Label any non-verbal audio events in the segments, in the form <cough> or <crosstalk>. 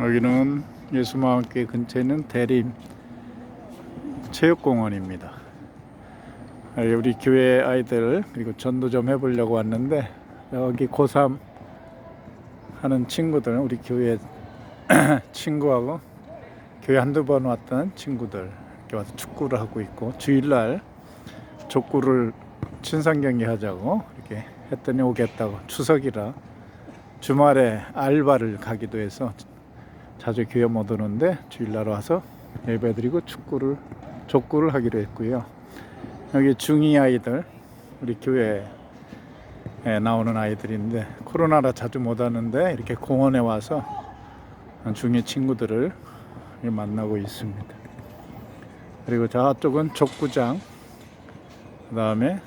여기는 예수마을교회 근처에 있는 대림 체육공원입니다. 아, 우리 교회 아이들 그리고 전도 좀 해보려고 왔는데 여기 고3 하는 친구들 우리 교회 <clears throat> 친구하고 교회 한두 번 왔던 친구들 이렇게 와서 축구를 하고 있고 주일날 족구를 친선 경기 하자고 이렇게 했더니 오겠다고 추석이라 주말에 알바를 가기도 해서 자주 교회 못 오는데 주일날 와서 예배드리고 축구를 족구를 하기로 했고요. 여기 중2 아이들 우리 교회에 나오는 아이들인데 코로나라 자주 못 왔는데 이렇게 공원에 와서 중2 친구들을 만나고 있습니다. 그리고 저쪽은 족구장 그 다음에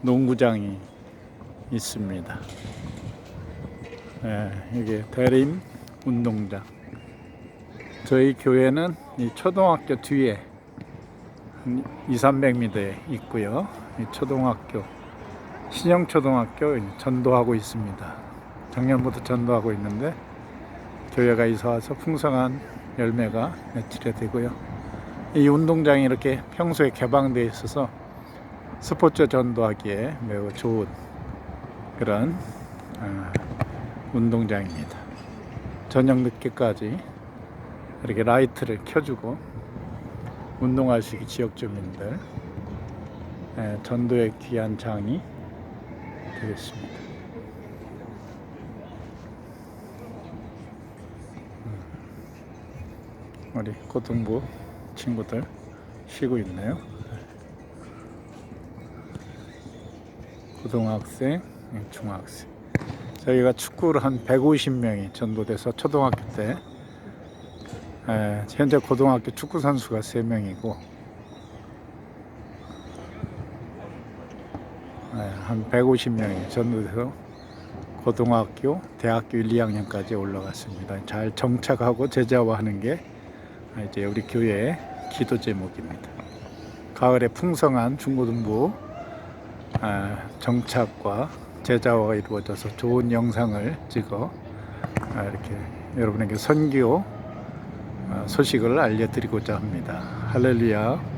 농구장이 있습니다. 예, 이게 대림 운동장. 저희 교회는 이 초등학교 뒤에 한 2, 300m에 있고요. 이 초등학교 신영초등학교 전도하고 있습니다. 작년부터 전도하고 있는데 교회가 이사 와서 풍성한 열매가 맺히게 되고요. 이 운동장이 이렇게 평소에 개방되어 있어서 스포츠 전도하기에 매우 좋은 그런 아, 운동장입니다. 저녁 늦게까지 이렇게 라이트를 켜주고 있게 지역 주민들 예, 전도의 귀한 장이 되겠습니다. 음. 우리 고등부 친구들 쉬고 있네요. 고등학생, 예, 중학생. 저희가 축구를 한 150명이 전도돼서 초등학교 때 에, 현재 고등학교 축구 선수가 3명이고 한 150명이 전도돼서 고등학교, 대학교 1, 2학년까지 올라갔습니다. 잘 정착하고 제자화하는 게 이제 우리 교회의 기도 제목입니다. 가을에 풍성한 중고등부 아, 정착과 제자화가 이루어져서 좋은 영상을 찍어 아, 이렇게 여러분에게 선교 아, 소식을 알려드리고자 합니다. 할렐루야.